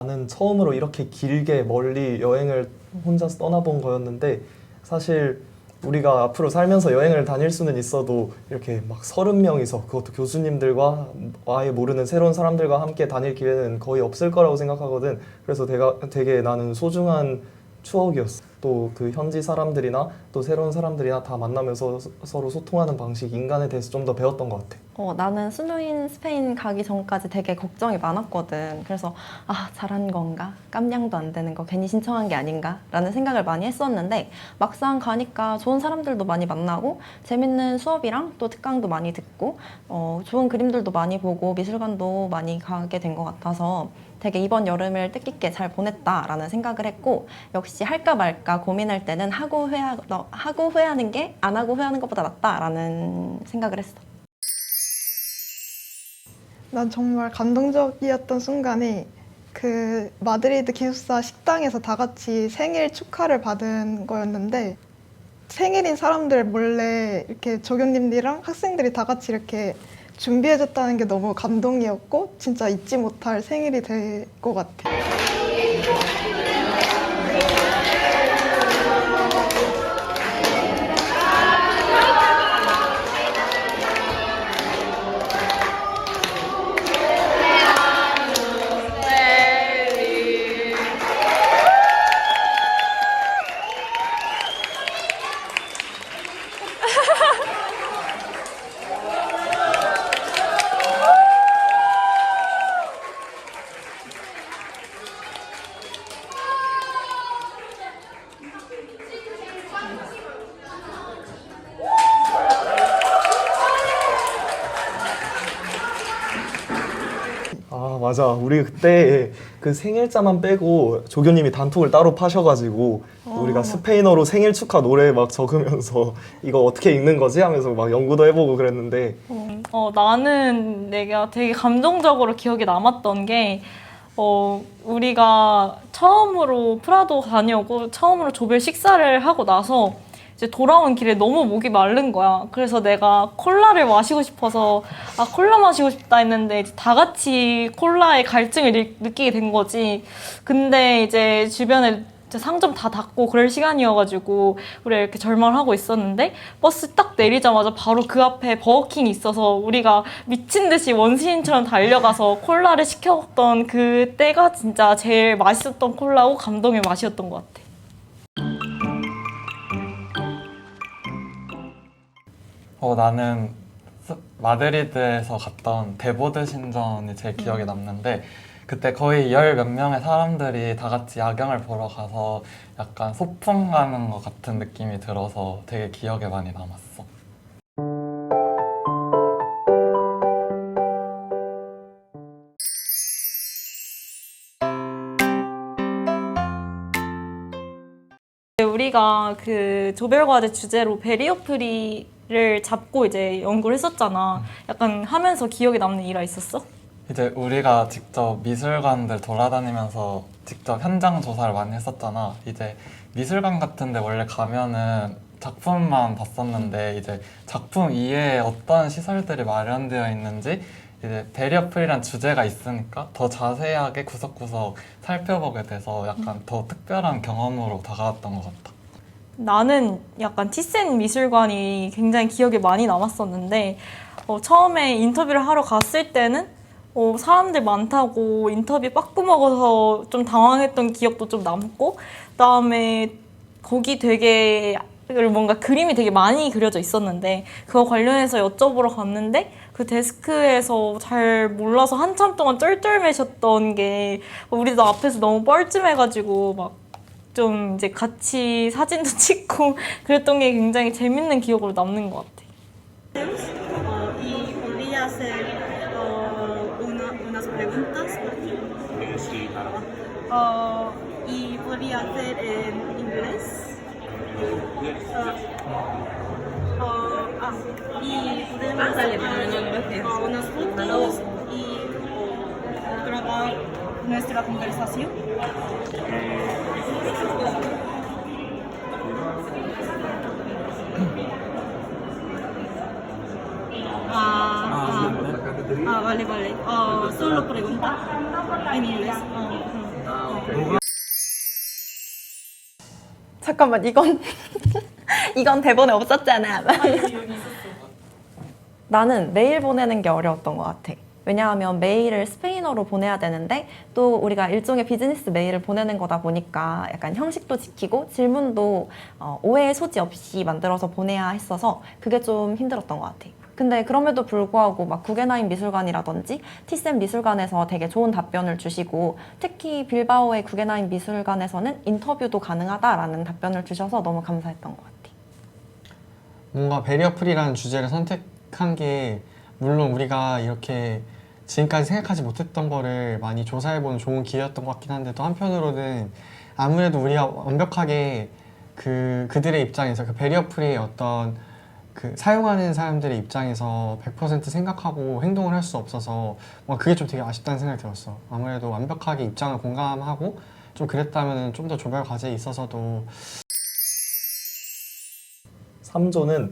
나는 처음으로 이렇게 길게 멀리 여행을 혼자서 떠나본 거였는데 사실 우리가 앞으로 살면서 여행을 다닐 수는 있어도 이렇게 막 서른 명이서 그것도 교수님들과 아예 모르는 새로운 사람들과 함께 다닐 기회는 거의 없을 거라고 생각하거든. 그래서 되게, 되게 나는 소중한 추억이었어. 또 그 현지 사람들이나 또 새로운 사람들이나 다 만나면서 서- 서로 소통하는 방식, 인간에 대해서 좀 더 배웠던 것 같아. 어, 나는 스페인, 스페인 가기 전까지 되게 걱정이 많았거든. 그래서, 아, 잘한 건가? 깜냥도 안 되는 거 괜히 신청한 게 아닌가? 라는 생각을 많이 했었는데, 막상 가니까 좋은 사람들도 많이 만나고, 재밌는 수업이랑 또 특강도 많이 듣고, 어, 좋은 그림들도 많이 보고, 미술관도 많이 가게 된 것 같아서, 되게 이번 여름을 뜻깊게 잘 보냈다라는 생각을 했고, 역시 할까 말까 고민할 때는 하고 후회하, 너- 하고 후회하는 게 안 하고 후회하는 것보다 낫다라는 생각을 했어. 난 정말 감동적이었던 순간이 그 마드리드 기숙사 식당에서 다 같이 생일 축하를 받은 거였는데 생일인 사람들 몰래 이렇게 조교님들이랑 학생들이 다 같이 이렇게 준비해줬다는 게 너무 감동이었고 진짜 잊지 못할 생일이 될 것 같아. 아 맞아. 우리 그때 그 생일자만 빼고 조교님이 단톡을 따로 파셔가지고 우리가 스페인어로 생일 축하 노래 막 적으면서 이거 어떻게 읽는 거지? 하면서 막 연구도 해보고 그랬는데 어, 나는 내가 되게 감동적으로 기억에 남았던 게, 어, 우리가 처음으로 프라도 다녀오고 처음으로 조별 식사를 하고 나서 이제 돌아온 길에 너무 목이 마른 거야. 그래서 내가 콜라를 마시고 싶어서, 아, 콜라 마시고 싶다 했는데 이제 다 같이 콜라의 갈증을 느, 느끼게 된 거지. 근데 이제 주변에 상점 다 닫고 그럴 시간이어가지고 우리가 이렇게 절망하고 있었는데 버스 딱 내리자마자 바로 그 앞에 버거킹이 있어서 우리가 미친 듯이 원시인처럼 달려가서 콜라를 시켰던 그 때가 진짜 제일 맛있었던 콜라고 감동의 맛이었던 것 같아. 어, 나는 스- 마드리드에서 갔던 데보드 신전이 제일 기억에 남는데 그때 거의 열 몇 명의 사람들이 다 같이 야경을 보러 가서 약간 소풍 가는 것 같은 느낌이 들어서 되게 기억에 많이 남았어. 우리가 그 조별과제 주제로 베리어프리 를 잡고 이제 연구를 했었잖아. 약간 하면서 기억에 남는 일화 있었어? 이제 우리가 직접 미술관들 돌아다니면서 직접 현장 조사를 많이 했었잖아. 이제 미술관 같은데 원래 가면은 작품만 봤었는데 이제 작품 이외에 어떤 시설들이 마련되어 있는지 이제 베리어플이란 주제가 있으니까 더 자세하게 구석구석 살펴보게 돼서 약간 더 특별한 경험으로 다가왔던 것 같아. 나는 약간 티센 미술관이 굉장히 기억에 많이 남았었는데 어, 처음에 인터뷰를 하러 갔을 때는 어, 사람들 많다고 인터뷰 빠꾸 먹어서 좀 당황했던 기억도 좀 남고 그다음에 거기 되게 뭔가 그림이 되게 많이 그려져 있었는데 그거 관련해서 여쭤보러 갔는데 그 데스크에서 잘 몰라서 한참 동안 쩔쩔매셨던 게 우리도 앞에서 너무 뻘쭘해가지고 막 좀 이제 같이 사진도 찍고 그랬던 게 굉장히 재밌는 기억으로 남는 것 같아. Oh, oh. Oh. Uh, oh, Ah, nuestra conversación. Solo pregunta en inglés. Oh, mm. 잠깐만 이건 이건 대본에 없었잖아. 나는 메일 보내는 게 어려웠던 것 같아. 왜냐하면 메일을 스페인어로 보내야 되는데 또 우리가 일종의 비즈니스 메일을 보내는 거다 보니까 약간 형식도 지키고 질문도 어, 오해의 소지 없이 만들어서 보내야 했어서 그게 좀 힘들었던 것 같아. 근데 그럼에도 불구하고 막 구게나인 미술관이라든지 티센 미술관에서 되게 좋은 답변을 주시고 특히 빌바오의 구게나인 미술관에서는 인터뷰도 가능하다라는 답변을 주셔서 너무 감사했던 것 같아. 뭔가 베리어 프리라는 주제를 선택한 게 물론 우리가 이렇게 지금까지 생각하지 못했던 거를 많이 조사해보는 좋은 기회였던 것 같긴 한데 또 한편으로는 아무래도 우리가 완벽하게 그 그들의 입장에서 그 베리어 프리의 어떤 그 사용하는 사람들의 입장에서 100% 생각하고 행동을 할 수 없어서 뭔가 그게 좀 되게 아쉽다는 생각이 들었어. 아무래도 완벽하게 입장을 공감하고 좀 그랬다면 좀 더 조별 과제에 있어서도 3조는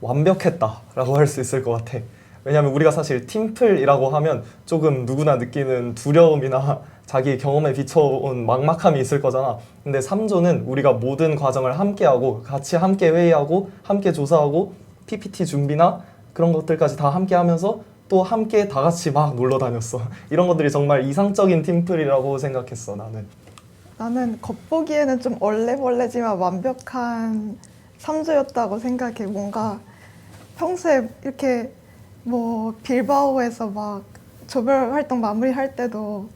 완벽했다라고 할 수 있을 것 같아. 왜냐하면 우리가 사실 팀플이라고 하면 조금 누구나 느끼는 두려움이나 자기 경험에 비춰온 막막함이 있을 거잖아. 근데 3조는 우리가 모든 과정을 함께하고 같이 함께 회의하고 함께 조사하고 PPT 준비나 그런 것들까지 다 함께 하면서 또 함께 다 같이 막 놀러 다녔어. 이런 것들이 정말 이상적인 팀플이라고 생각했어, 나는. 나는 겉보기에는 좀 얼레벌레지만 완벽한 삼조였다고 생각해. 뭔가 평소에 이렇게 뭐 빌바오에서 막 조별 활동 마무리할 때도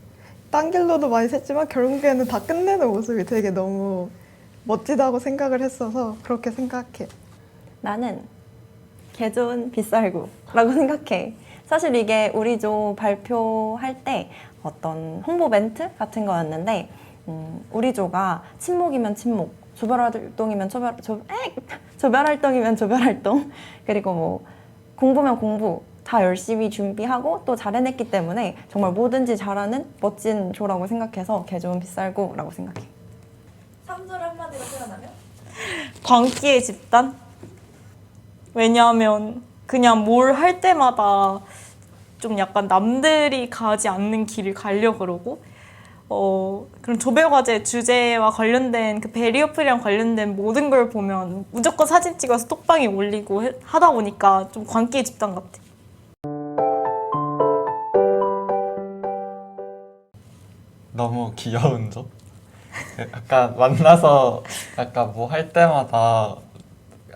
딴 길로도 많이 샜지만 결국에는 다 끝내는 모습이 되게 너무 멋지다고 생각을 했어서 그렇게 생각해. 나는 개 좋은 빗살구라고 생각해. 사실 이게 우리 조 발표할 때 어떤 홍보 멘트 같은 거였는데 음, 우리 조가 친목이면 친목, 조별 활동이면 조별 조, 에! 조별 활동이면 조별 활동 그리고 뭐 공부면 공부 다 열심히 준비하고 또 잘 해냈기 때문에 정말 뭐든지 잘하는 멋진 조라고 생각해서 개 좋은 빗살구라고 생각해. 3조를 한마디로 표현하면? 광기의 집단? 왜냐하면 그냥 뭘 할 때마다 좀 약간 남들이 가지 않는 길을 가려 그러고 어 그런 조별 과제 주제와 관련된 그 베리어프리랑 관련된 모든 걸 보면 무조건 사진 찍어서 톡방에 올리고 해- 하다 보니까 좀 광기의 집단 같아. 너무 귀여운 점? 약간 만나서 약간 뭐 할 때마다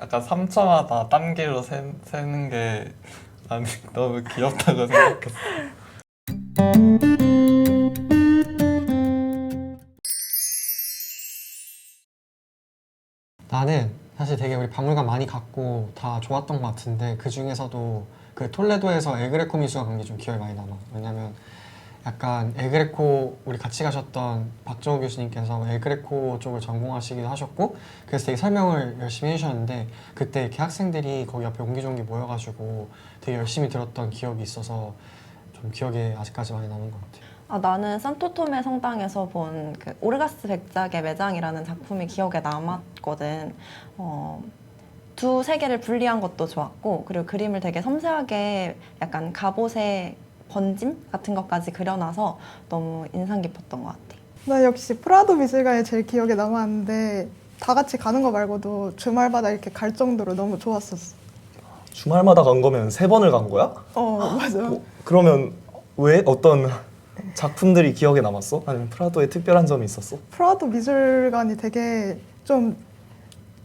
약간 3초마다 딴 길로 세, 세는 게 나는 너무 귀엽다고 생각했어. 나는 사실 되게 우리 박물관 많이 갔고 다 좋았던 것 같은데 그 중에서도 그 톨레도에서 에그레코 미술관 간게 좀 기억에 많이 남아. 왜냐면 약간 에그레코 우리 같이 가셨던 박정우 교수님께서 에그레코 쪽을 전공하시기도 하셨고 그래서 되게 설명을 열심히 해주셨는데 그때 이렇게 학생들이 거기 옆에 옹기종기 모여가지고 되게 열심히 들었던 기억이 있어서 좀 기억에 아직까지 많이 남은 것 같아요. 아, 나는 산토토메 성당에서 본 그 오르가스 백작의 매장이라는 작품이 기억에 남았거든. 어, 두 세계를 분리한 것도 좋았고, 그리고 그림을 되게 섬세하게 약간 갑옷의 번짐 같은 것까지 그려놔서 너무 인상 깊었던 것 같아. 나 역시 프라도 미술관이 제일 기억에 남았는데 다 같이 가는 거 말고도 주말마다 이렇게 갈 정도로 너무 좋았었어. 주말마다 간 거면 세 번을 간 거야? 어 맞아. 어, 그러면 왜 어떤 작품들이 기억에 남았어? 아니면 프라도에 특별한 점이 있었어? 프라도 미술관이 되게 좀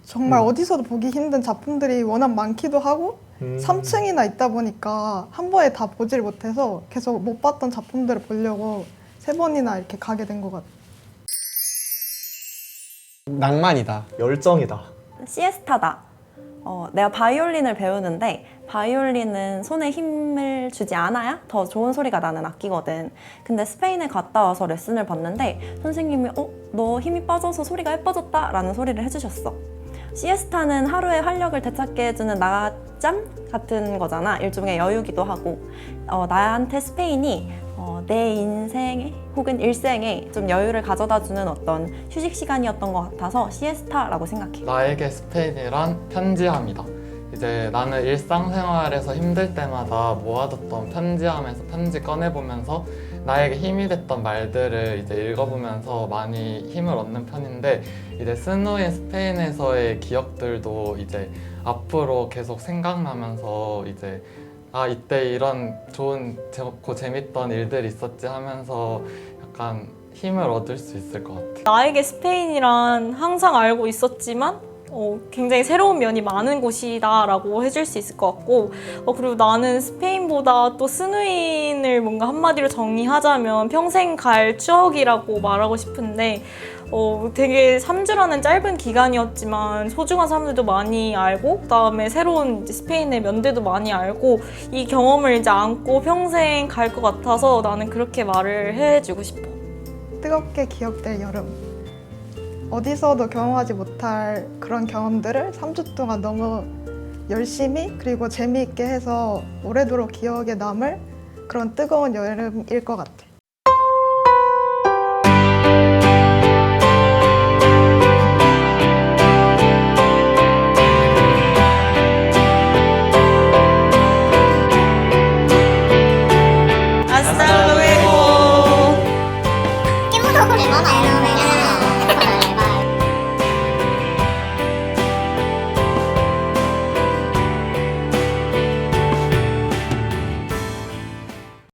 정말 음. 어디서도 보기 힘든 작품들이 워낙 많기도 하고 음. 3층이나 있다 보니까 한 번에 다 보질 못해서 계속 못 봤던 작품들을 보려고 세 번이나 이렇게 가게 된 것 같아. 낭만이다. 열정이다. 시에스타다. 어, 내가 바이올린을 배우는데 바이올린은 손에 힘을 주지 않아야 더 좋은 소리가 나는 악기거든. 근데 스페인에 갔다 와서 레슨을 받는데 선생님이 어, 너 힘이 빠져서 소리가 예뻐졌다 라는 소리를 해주셨어. 시에스타는 하루의 활력을 되찾게 해주는 낮잠 같은 거잖아. 일종의 여유기도 하고 어, 나한테 스페인이 어, 내 인생에 혹은 일생에 좀 여유를 가져다주는 어떤 휴식 시간이었던 것 같아서 시에스타라고 생각해. 나에게 스페인이란 편지함이다. 이제 나는 일상생활에서 힘들 때마다 모아뒀던 편지함에서 편지 꺼내보면서 나에게 힘이 됐던 말들을 이제 읽어보면서 많이 힘을 얻는 편인데 이제 스노인 스페인에서의 기억들도 이제 앞으로 계속 생각나면서 이제 아 이때 이런 좋은 좋고 재밌던 일들이 있었지 하면서 약간 힘을 얻을 수 있을 것 같아. 나에게 스페인이란 항상 알고 있었지만 어, 굉장히 새로운 면이 많은 곳이다라고 해줄 수 있을 것 같고 어, 그리고 나는 스페인보다 또 스누인을 뭔가 한마디로 정의하자면 평생 갈 추억이라고 말하고 싶은데 어, 되게 3주라는 짧은 기간이었지만 소중한 사람들도 많이 알고 그다음에 새로운 스페인의 면들도 많이 알고 이 경험을 이제 안고 평생 갈 것 같아서 나는 그렇게 말을 해주고 싶어. 뜨겁게 기억될 여름. 어디서도 경험하지 못할 그런 경험들을 3주 동안 너무 열심히 그리고 재미있게 해서 오래도록 기억에 남을 그런 뜨거운 여름일 것 같아.